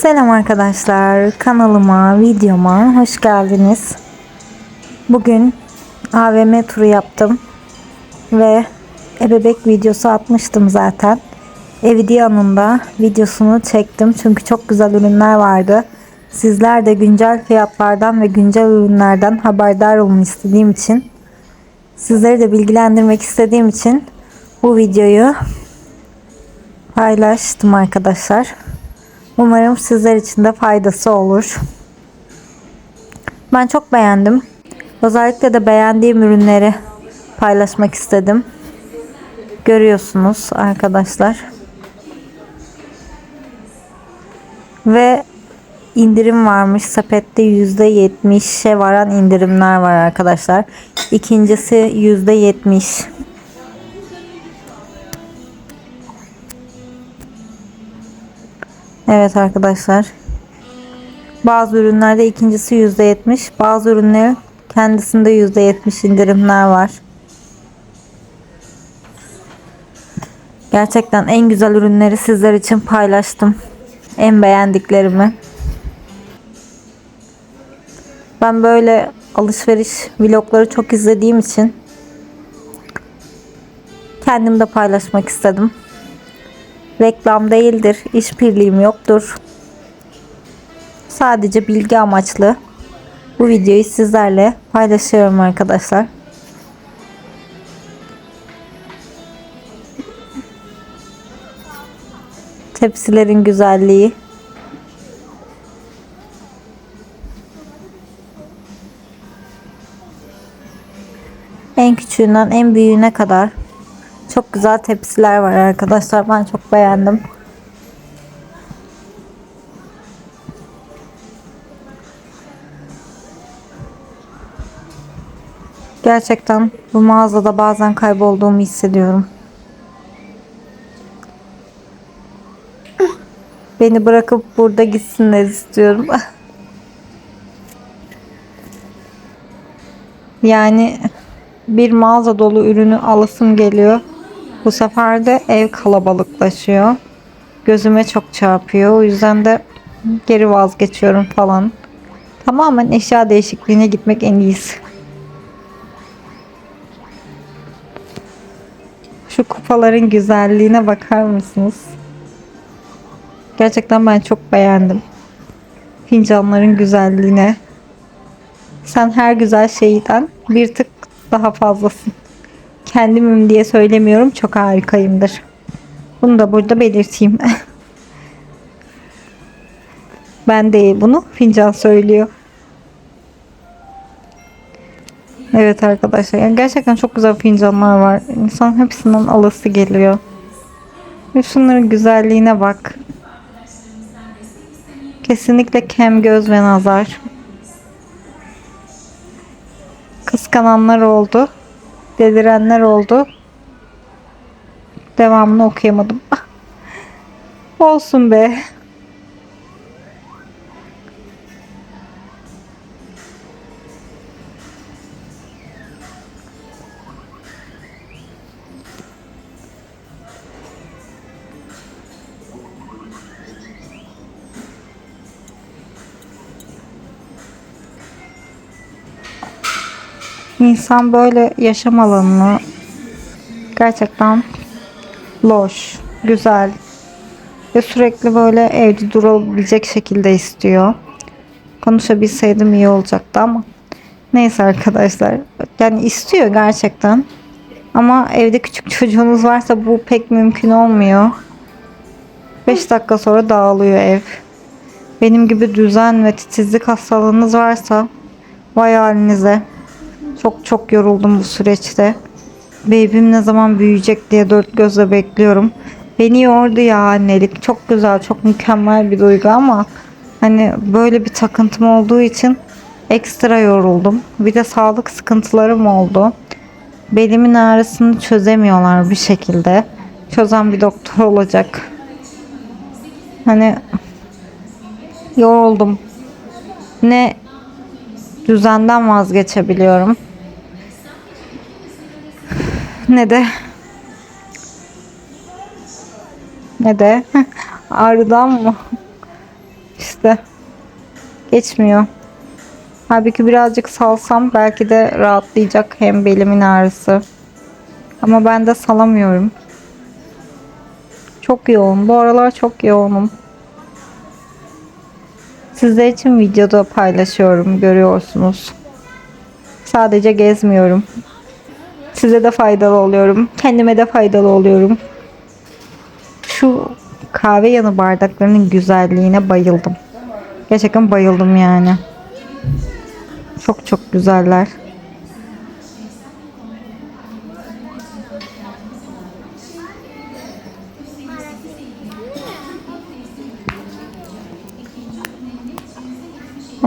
Selam arkadaşlar. Kanalıma, videoma hoş geldiniz. Bugün AVM turu yaptım. Ve ebebek videosu atmıştım zaten. Evidiyan'ın da videosunu çektim. Çünkü çok güzel ürünler vardı. Sizler de güncel fiyatlardan ve güncel ürünlerden haberdar olun istediğim için sizleri de bilgilendirmek istediğim için bu videoyu paylaştım arkadaşlar. Umarım sizler için de faydası olur. Ben çok beğendim. Özellikle de beğendiğim ürünleri paylaşmak istedim. Görüyorsunuz arkadaşlar. Ve indirim varmış. Sepette %70'e varan indirimler var arkadaşlar. İkincisi %70. Evet arkadaşlar. Bazı ürünlerde ikincisi %70. Bazı ürünlerin kendisinde %70 indirimler var. Gerçekten en güzel ürünleri sizler için paylaştım. En beğendiklerimi. Ben böyle alışveriş vlogları çok izlediğim için kendim de paylaşmak istedim. Reklam değildir, işbirliğim yoktur. Sadece bilgi amaçlı bu videoyu sizlerle paylaşıyorum arkadaşlar. Tepsilerin güzelliği. En küçüğünden en büyüğüne kadar çok güzel tepsiler var arkadaşlar. Ben çok beğendim. Gerçekten bu mağazada bazen kaybolduğumu hissediyorum. Beni bırakıp burada gitsinler istiyorum. Yani bir mağaza dolu ürünü alasım geliyor. Bu sefer de ev kalabalıklaşıyor. Gözüme çok çarpıyor. O yüzden de geri vazgeçiyorum falan. Tamamen eşya değişikliğine gitmek en iyisi. Şu kupaların güzelliğine bakar mısınız? Gerçekten ben çok beğendim. Fincanların güzelliğine. Sen her güzel şeyden bir tık daha fazlasın. Kendimim diye söylemiyorum. Çok harikayımdır. Bunu da burada belirteyim. ben değil bunu. Fincan söylüyor. Evet arkadaşlar. Yani gerçekten çok güzel fincanlar var. İnsan hepsinden alası geliyor. Ve şunların güzelliğine bak. Kesinlikle kem göz ve nazar. Kıskananlar oldu. Delirenler oldu. Devamını okuyamadım. Olsun be. İnsan böyle yaşam alanını gerçekten loş, güzel ve sürekli böyle evde durabilecek şekilde istiyor. Konuşabilseydim iyi olacaktı ama neyse arkadaşlar. Yani istiyor gerçekten. Ama evde küçük çocuğunuz varsa bu pek mümkün olmuyor. 5 dakika sonra dağılıyor ev. Benim gibi düzen ve titizlik hastalığınız varsa vay halinize. Çok çok yoruldum bu süreçte. Bebeğim ne zaman büyüyecek diye dört gözle bekliyorum. Beni yordu ya annelik. Çok güzel, çok mükemmel bir duygu ama hani böyle bir takıntım olduğu için ekstra yoruldum. Bir de sağlık sıkıntılarım oldu. Belimin ağrısını çözemiyorlar bir şekilde. Çözen bir doktor olacak. Hani yoruldum. Ne düzenden vazgeçebiliyorum ne de ne de ağrıdan mı? işte. Geçmiyor. Halbuki birazcık salsam belki de rahatlayacak hem belimin ağrısı. Ama ben de salamıyorum. Çok yoğun. Bu aralar çok yoğunum. Sizler için videoda paylaşıyorum. Görüyorsunuz. Sadece gezmiyorum. Size de faydalı oluyorum. Kendime de faydalı oluyorum. Şu kahve yanı bardaklarının güzelliğine bayıldım. Gerçekten bayıldım yani. Çok çok güzeller.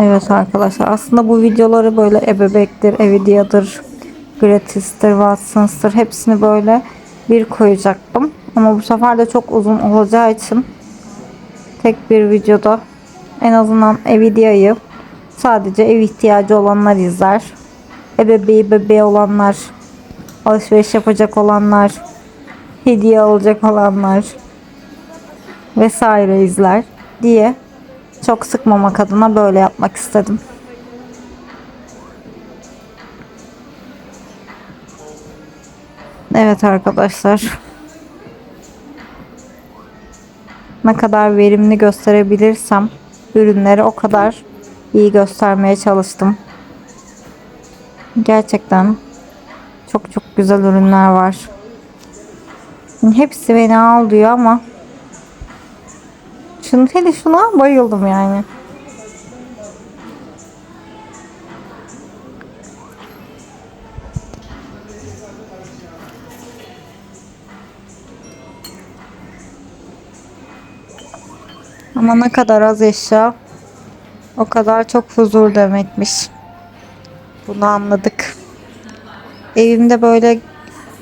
Evet arkadaşlar aslında bu videoları böyle ebebektir, evidiyadır, gratistir, Watson's'tır hepsini böyle bir koyacaktım. Ama bu sefer de çok uzun olacağı için tek bir videoda en azından Evidia'yı sadece ev ihtiyacı olanlar izler. Ebebeği bebeği olanlar, alışveriş yapacak olanlar, hediye alacak olanlar vesaire izler diye çok sıkmamak adına böyle yapmak istedim. Evet arkadaşlar. Ne kadar verimli gösterebilirsem ürünleri o kadar iyi göstermeye çalıştım. Gerçekten çok çok güzel ürünler var. Hepsi beni al diyor ama şunu hele şuna bayıldım yani. Ama ne kadar az eşya o kadar çok huzur demekmiş. Bunu anladık. Evimde böyle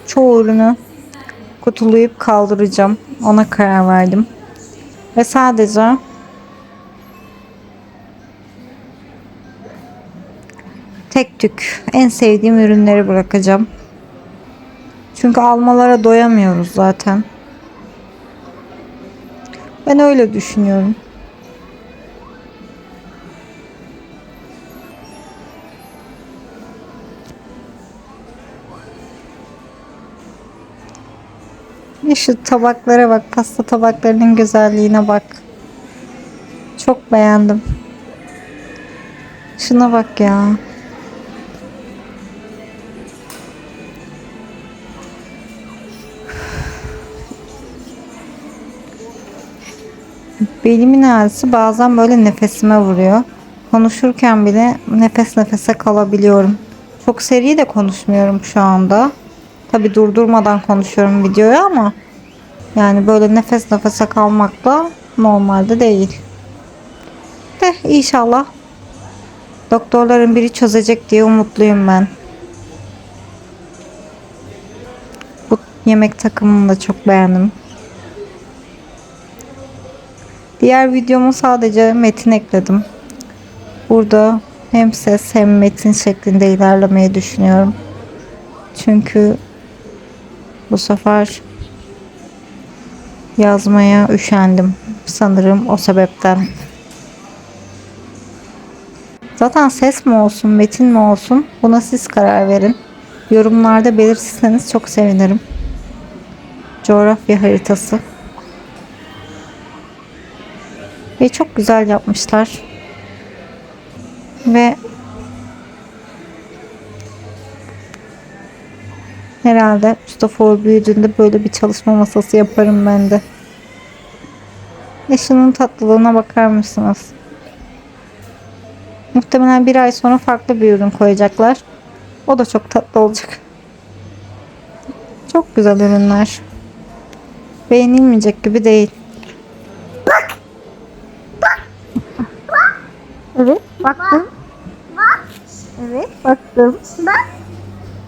çoğu ürünü kutulayıp kaldıracağım. Ona karar verdim. Ve sadece tek tük en sevdiğim ürünleri bırakacağım. Çünkü almalara doyamıyoruz zaten. Ben öyle düşünüyorum. Ya şu tabaklara bak, pasta tabaklarının güzelliğine bak. Çok beğendim. Şuna bak ya. Belimin ağrısı bazen böyle nefesime vuruyor. Konuşurken bile nefes nefese kalabiliyorum. Çok seri de konuşmuyorum şu anda. Tabi durdurmadan konuşuyorum videoyu ama yani böyle nefes nefese kalmak da normalde değil. De inşallah doktorların biri çözecek diye umutluyum ben. Bu yemek takımını da çok beğendim. Diğer videomu sadece metin ekledim. Burada hem ses hem metin şeklinde ilerlemeyi düşünüyorum. Çünkü bu sefer yazmaya üşendim. Sanırım o sebepten. Zaten ses mi olsun, metin mi olsun buna siz karar verin. Yorumlarda belirtirseniz çok sevinirim. Coğrafya haritası. Ve çok güzel yapmışlar. Ve herhalde Mustafa Uğur büyüdüğünde böyle bir çalışma masası yaparım ben de. Şunun tatlılığına bakar mısınız? Muhtemelen bir ay sonra farklı bir ürün koyacaklar. O da çok tatlı olacak. Çok güzel ürünler. Beğenilmeyecek gibi değil. Baktım. Evet, baktım. Bak.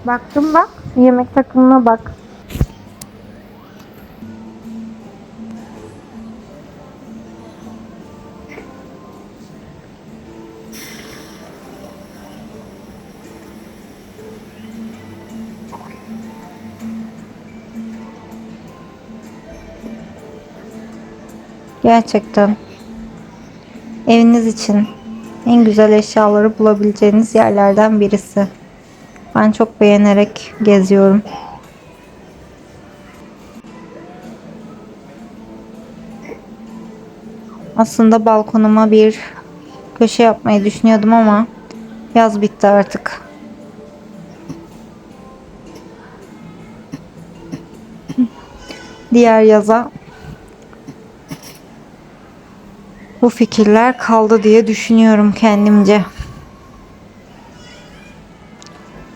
Baktım bak. Yemek takımına bak. Gerçekten eviniz için en güzel eşyaları bulabileceğiniz yerlerden birisi. Ben çok beğenerek geziyorum. Aslında balkonuma bir köşe yapmayı düşünüyordum ama yaz bitti artık. Diğer yaza bu fikirler kaldı diye düşünüyorum kendimce.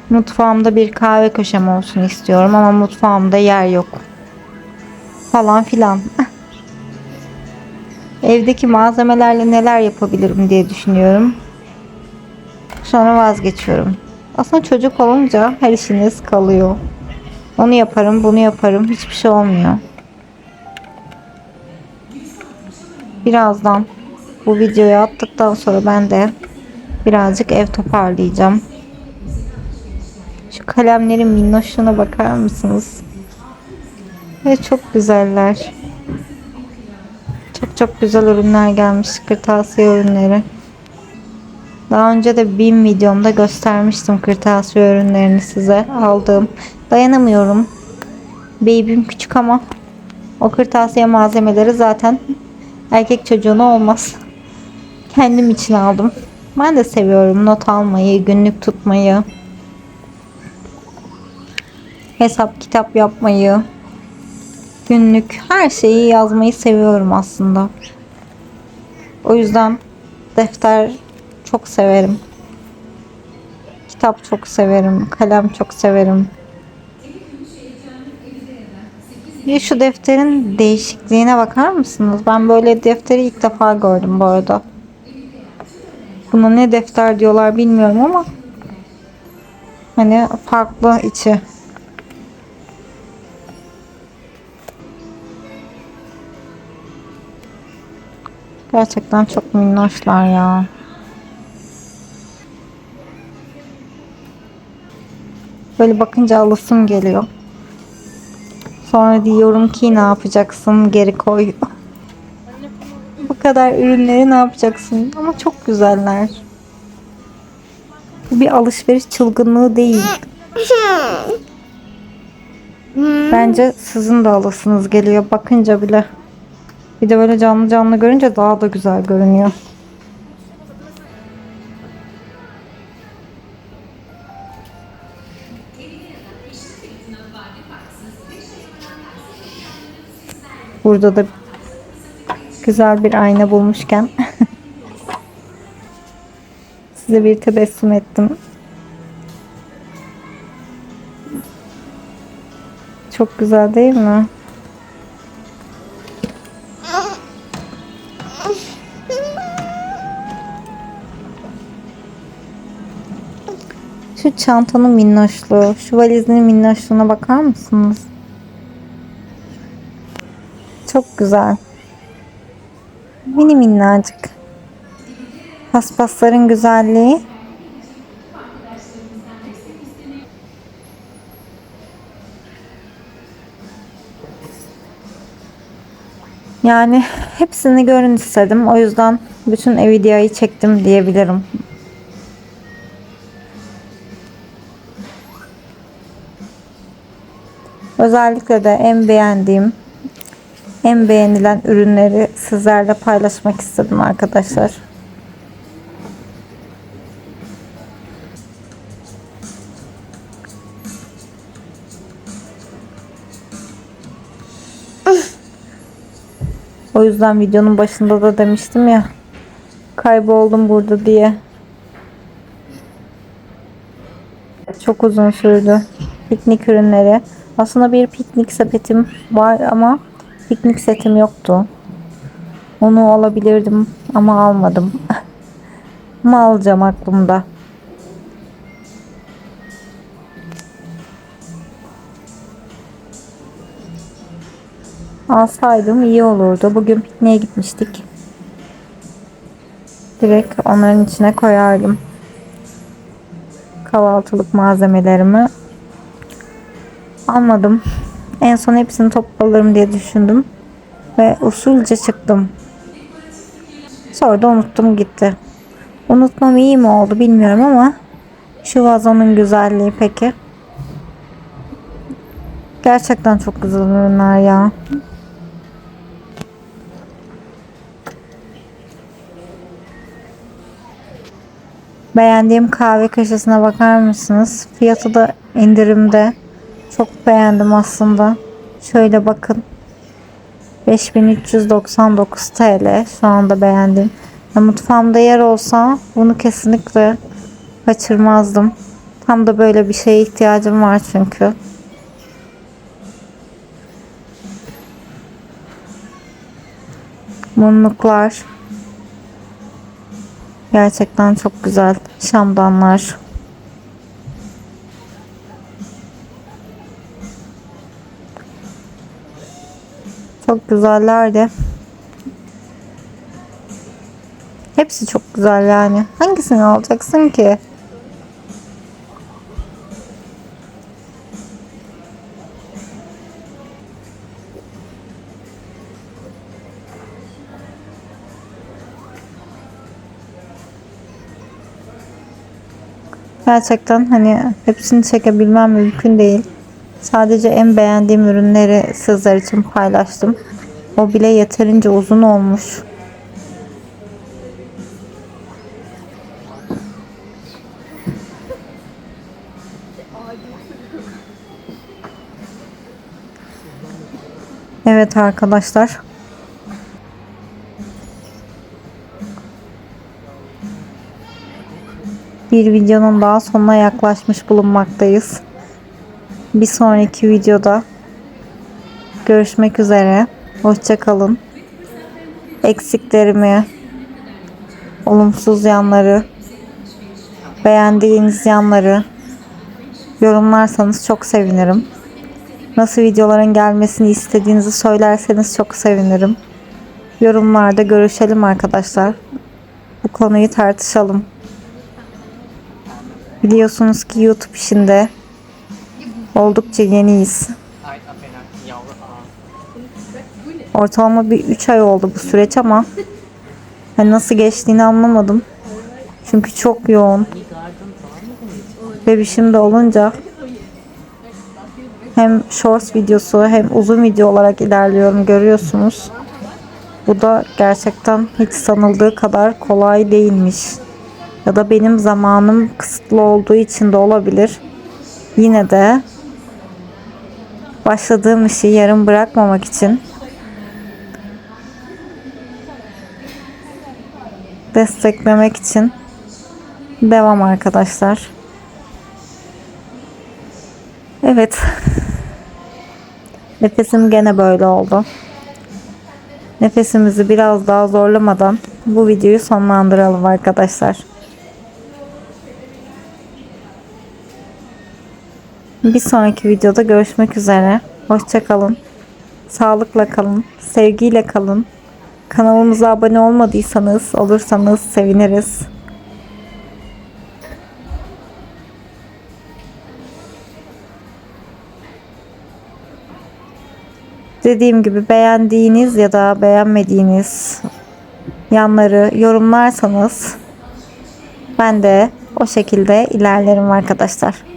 Mutfağımda bir kahve köşem olsun istiyorum ama mutfağımda yer yok. Falan filan. Evdeki malzemelerle neler yapabilirim diye düşünüyorum. Sonra vazgeçiyorum. Aslında çocuk olunca her işiniz kalıyor. Onu yaparım, bunu yaparım. Hiçbir şey olmuyor. Birazdan bu videoyu attıktan sonra ben de birazcık ev toparlayacağım. Şu kalemlerin minnoşluğuna bakar mısınız? Ve çok güzeller. Çok çok güzel ürünler gelmiş. Kırtasiye ürünleri. Daha önce de BİM videomda göstermiştim kırtasiye ürünlerini size aldığım. Dayanamıyorum. Baby'm küçük ama o kırtasiye malzemeleri zaten erkek çocuğuna olmaz. Kendim için aldım. Ben de seviyorum not almayı, günlük tutmayı. Hesap kitap yapmayı. Günlük her şeyi yazmayı seviyorum aslında. O yüzden defter çok severim. Kitap çok severim. Kalem çok severim. Bir şu defterin değişikliğine bakar mısınız? Ben böyle defteri ilk defa gördüm bu arada. Buna ne defter diyorlar bilmiyorum ama hani farklı içi. Gerçekten çok minnoşlar ya. Böyle bakınca alasım geliyor. Sonra diyorum ki ne yapacaksın geri koy. Kadar ürünleri ne yapacaksın? Ama çok güzeller. Bu bir alışveriş çılgınlığı değil. Bence sizin de alasınız geliyor bakınca bile. Bir de böyle canlı canlı görünce daha da güzel görünüyor. Burada da güzel bir ayna bulmuşken size bir tebessüm ettim. Çok güzel değil mi? Şu çantanın minnoşluğu, şu valizinin minnoşluğuna bakar mısınız? Çok güzel. Mini minnacık. Paspasların güzelliği. Yani hepsini görün istedim. O yüzden bütün ev videoyu çektim diyebilirim. Özellikle de en beğendiğim, en beğenilen ürünleri sizlerle paylaşmak istedim arkadaşlar. O yüzden videonun başında da demiştim ya kayboldum burada diye. Çok uzun sürdü. Piknik ürünleri. Aslında bir piknik sepetim var ama piknik setim yoktu. Onu alabilirdim ama almadım. ama alacağım aklımda. Alsaydım iyi olurdu. Bugün pikniğe gitmiştik. Direkt onların içine koyardım. Kahvaltılık malzemelerimi. Almadım. En son hepsini toplarım diye düşündüm. Ve usulca çıktım. Sonra da unuttum gitti. Unutmam iyi mi oldu bilmiyorum ama şu vazonun güzelliği peki. Gerçekten çok güzel ürünler ya. Beğendiğim kahve köşesine bakar mısınız? Fiyatı da indirimde. Çok beğendim aslında. Şöyle bakın. 5399 TL şu anda beğendim. Ya mutfağımda yer olsa bunu kesinlikle kaçırmazdım. Tam da böyle bir şeye ihtiyacım var çünkü. Mumluklar. Gerçekten çok güzel. Şamdanlar. Çok güzellerdi. Hepsi çok güzel yani. Hangisini alacaksın ki? Gerçekten hani hepsini çekebilmem mümkün değil. Sadece en beğendiğim ürünleri sizler için paylaştım. O bile yeterince uzun olmuş. Evet arkadaşlar. Bir videonun daha sonuna yaklaşmış bulunmaktayız. Bir sonraki videoda görüşmek üzere. Hoşçakalın. Eksiklerimi, olumsuz yanları, beğendiğiniz yanları yorumlarsanız çok sevinirim. Nasıl videoların gelmesini istediğinizi söylerseniz çok sevinirim. Yorumlarda görüşelim arkadaşlar. Bu konuyu tartışalım. Biliyorsunuz ki YouTube işinde oldukça yeniyiz. Ortalama bir 3 ay oldu bu süreç ama hani nasıl geçtiğini anlamadım. Çünkü çok yoğun. Bebişim de olunca hem shorts videosu hem uzun video olarak ilerliyorum görüyorsunuz. Bu da gerçekten hiç sanıldığı kadar kolay değilmiş. Ya da benim zamanım kısıtlı olduğu için de olabilir. Yine de başladığım işi yarım bırakmamak için desteklemek için devam arkadaşlar. Evet. Nefesim gene böyle oldu. Nefesimizi biraz daha zorlamadan bu videoyu sonlandıralım arkadaşlar. Bir sonraki videoda görüşmek üzere. Hoşçakalın. Sağlıkla kalın. Sevgiyle kalın. Kanalımıza abone olmadıysanız olursanız seviniriz. Dediğim gibi beğendiğiniz ya da beğenmediğiniz yanları yorumlarsanız ben de o şekilde ilerlerim arkadaşlar.